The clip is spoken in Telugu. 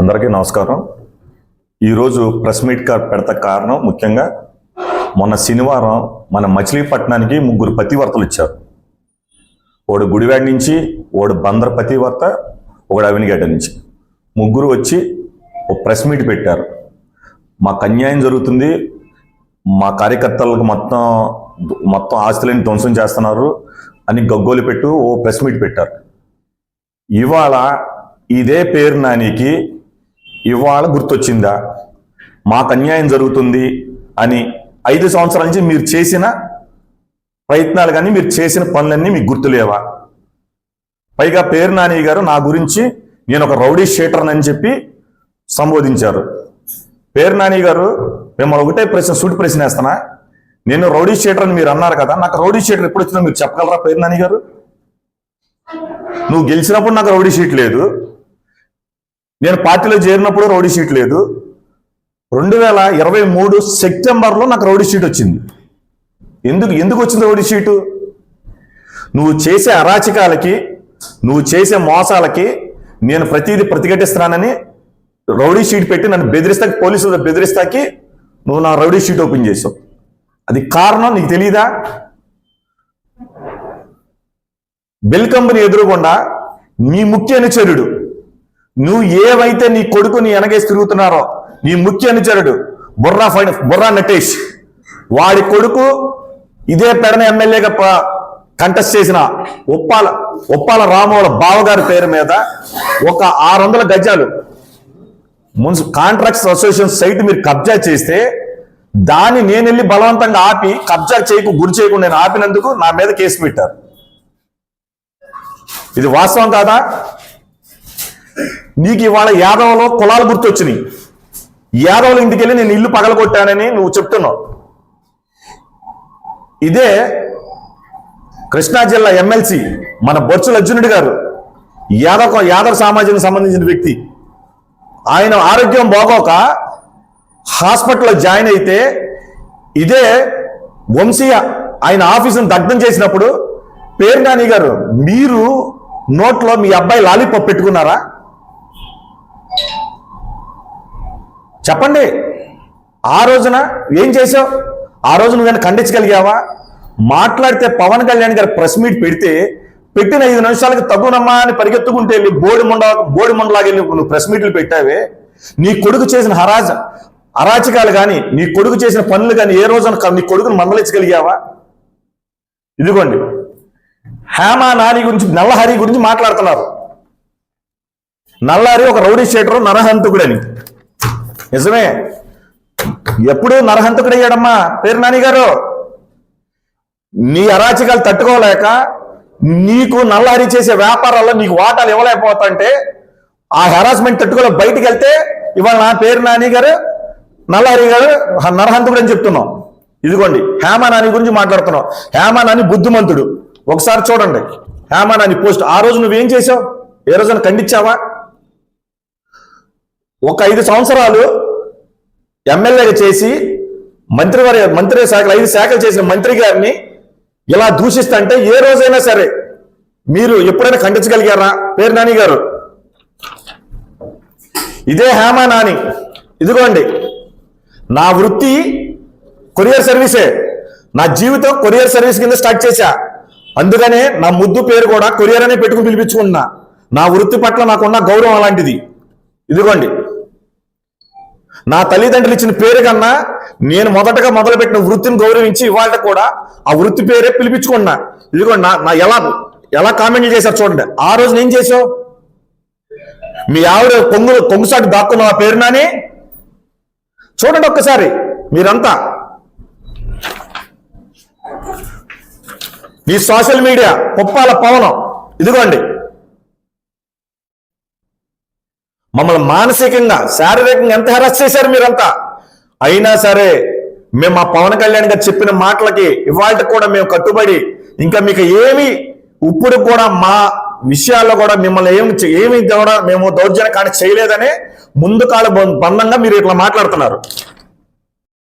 అందరికీ నమస్కారం. ఈరోజు ప్రెస్ మీట్ పెడత కారణం ముఖ్యంగా మొన్న శనివారం మన మచిలీపట్నానికి ముగ్గురు పతివర్తలు ఇచ్చారు. ఒకడు గుడివాడ నుంచి ఒకడు బందర్ పతివర్త ఒకడు అవినిగడ్డ నుంచి. ముగ్గురు వచ్చి ఒక ప్రెస్ మీట్ పెట్టారు. మాకు అన్యాయం జరుగుతుంది. మా కార్యకర్తలకు మొత్తం మొత్తం ఆస్తులని ధ్వంసం చేస్తున్నారు అని గగ్గోలు పెట్టు ఓ ప్రెస్ మీట్ పెట్టారు. ఇవాళ ఇదే పేరు నానికి ఇవాళ గుర్తొచ్చిందా? మాకు అన్యాయం జరుగుతుంది అని ఐదు సంవత్సరాల నుంచి మీరు చేసిన ప్రయత్నాలు కానీ మీరు చేసిన పనులన్నీ మీకు గుర్తులేవా? పైగా పేరు నాని గారు నా గురించి నేను ఒక రౌడీ షీటర్ అని చెప్పి సంబోధించారు. పేరు నాని గారు మిమ్మల్ని ఒకటే ప్రశ్న సూటి ప్రశ్న వేస్తానా నేను రౌడీ షేటర్ అని మీరు అన్నారు కదా నాకు రౌడీ షేటర్ ఎప్పుడు వచ్చిందో మీరు చెప్పగలరా పేరు నాని గారు? నువ్వు గెలిచినప్పుడు నాకు రౌడీ షీట్ లేదు. నేను పార్టీలో చేరినప్పుడు రౌడీ షీట్ లేదు. రెండు వేల ఇరవై మూడు సెప్టెంబర్లో నాకు రౌడీ షీట్ వచ్చింది. ఎందుకు ఎందుకు వచ్చింది రౌడీ షీటు నువ్వు చేసే అరాచకాలకి నువ్వు చేసే మోసాలకి నేను ప్రతిదీ ప్రతిఘటిస్తున్నానని రౌడీ షీట్ పెట్టి నన్ను బెదిరిస్తాకి పోలీసులు బెదిరిస్తాకి నువ్వు నా రౌడీ షీట్ ఓపెన్ చేసావు. అది కారణం నీకు తెలియదా బెల్ కంపెనీ ఎదురుగుండా నీ ముఖ్య అనుచరుడు నువ్వు ఏవైతే నీ కొడుకు నీ వెనకేసి తిరుగుతున్నారో నీ ముఖ్య అనుచరుడు బుర్రా ఫైన్ బుర్రా నటేష్ వాడి కొడుకు ఇదే పెడన ఎమ్మెల్యేగా కంటెస్ట్ చేసిన ఉప్పాల ఉప్పాల రామోల బావగారి పేరు మీద ఒక ఆరు వందల గజాలు మున్సి కాంట్రాక్ట్స్ అసోసియేషన్ సైట్ మీరు కబ్జా చేస్తే దాన్ని నేను వెళ్ళి బలవంతంగా ఆపి కబ్జా చేయకు గురి చేయకుండా నేను ఆపినందుకు నా మీద కేసు పెట్టారు. ఇది వాస్తవం కాదా? నీకు ఇవాళ యాదవలో కులాలు గుర్తొచ్చినాయి. యాదవుల ఇంటికి వెళ్ళి నేను ఇల్లు పగలగొట్టానని నువ్వు చెప్తున్నావు. ఇదే కృష్ణా జిల్లా ఎమ్మెల్సీ మన బొత్స అర్జునుడి గారు. యాదవ యాదవ సామాజిక సంబంధించిన వ్యక్తి. ఆయన ఆరోగ్యం బాగోక హాస్పిటల్లో జాయిన్ అయితే ఇదే వంశీయ ఆయన ఆఫీసును దగ్ధం చేసినప్పుడు పేరు గారు మీరు నోట్లో మీ అబ్బాయి లాలీపాప్ పెట్టుకున్నారా? చెప్పండి. ఆ రోజున ఏం చేసావు ఆ రోజు నువ్వు కానీ ఖండించగలిగావా? మాట్లాడితే పవన్ కళ్యాణ్ గారు ప్రెస్ మీట్ పెడితే పెట్టిన ఐదు నిమిషాలకు తగ్గునమ్మా అని పరిగెత్తుకుంటే వెళ్ళి బోడి ముండ బోడి ముండలాగా వెళ్ళి నువ్వు ప్రెస్ మీట్లు పెట్టావే. నీ కొడుకు చేసిన హరాజ అరాచకాలు కానీ నీ కొడుకు చేసిన పనులు కానీ ఏ రోజున నీ కొడుకును మందలించగలిగావా? ఇదిగోండి. హేమా నాని గురించి నల్లహరి గురించి మాట్లాడుతున్నారు. నల్లహరి ఒక రౌడీ షేటర్ నరహంతకుడని. నిజమే. ఎప్పుడు నరహంతకుడయ్యాడమ్మా పేరు నాని గారు నీ అరాచకాలు తట్టుకోలేక నీకు నల్లహరి చేసే వ్యాపారాల్లో నీకు వాటాలు ఇవ్వలేకపోతుంటే ఆ హెరాస్మెంట్ తట్టుకోలే బయటికి వెళ్తే ఇవాళ నా పేరు నాని గారు నల్లహరి గారు నరహంతకుడు అని చెప్తున్నాం. ఇదిగోండి హేమ నాని గురించి మాట్లాడుతున్నాం. హేమ నాని బుద్ధిమంతుడు. ఒకసారి చూడండి. హేమ నాని పోస్ట్. ఆ రోజు నువ్వేం చేసావు? ఏ రోజున ఖండించావా? ఒక ఐదు సంవత్సరాలు ఎమ్మెల్యేగా చేసి మంత్రివర్య మంత్రి శాఖలు ఐదు శాఖలు చేసిన మంత్రి గారిని ఇలా దూషిస్తంటే ఏ రోజైనా సరే మీరు ఎప్పుడైనా ఖండించగలిగారా? పేరు నాని గారు. ఇదే హేమా నాని. ఇదిగోండి నా వృత్తి కొరియర్ సర్వీసే. నా జీవితం కొరియర్ సర్వీస్ కింద స్టార్ట్ చేశా. అందుకనే నా ముద్దు పేరు కూడా కొరియర్ అనే పెట్టుకుని పిలిపించుకుంటున్నా. నా వృత్తి పట్ల నాకున్న గౌరవం అలాంటిది. ఇదిగోండి నా తల్లిదండ్రులు ఇచ్చిన పేరు కన్నా నేను మొదటగా మొదలుపెట్టిన వృత్తిని గౌరవించి ఇవాళ కూడా ఆ వృత్తి పేరే పిలిపించుకున్నా ఇదిగోండి నా నా ఎలా ఎలా కామెంట్లు చేశారు చూడండి. ఆ రోజు నేను చేసావు మీ ఆవిడ కొంగు కొంగుసాటి దాక్కున్న ఆ పేరునానే చూడండి ఒక్కసారి మీరంతా. ఈ సోషల్ మీడియా కుప్పాల పవనం. ఇదిగోండి. మమ్మల్ని మానసికంగా శారీరకంగా ఎంత హెరాస్ చేశారు మీరంతా? అయినా సరే మేము మా పవన్ కళ్యాణ్ గారు చెప్పిన మాటలకి ఇవాళ కూడా మేము కట్టుబడి ఇంకా మీకు ఏమి ఇప్పుడు కూడా మా విషయాల్లో కూడా మిమ్మల్ని ఏమి ఏమి కూడా మేము దౌర్జన్య కానీ చేయలేదనే ముందు కాల బంధంగా మీరు ఇట్లా మాట్లాడుతున్నారు.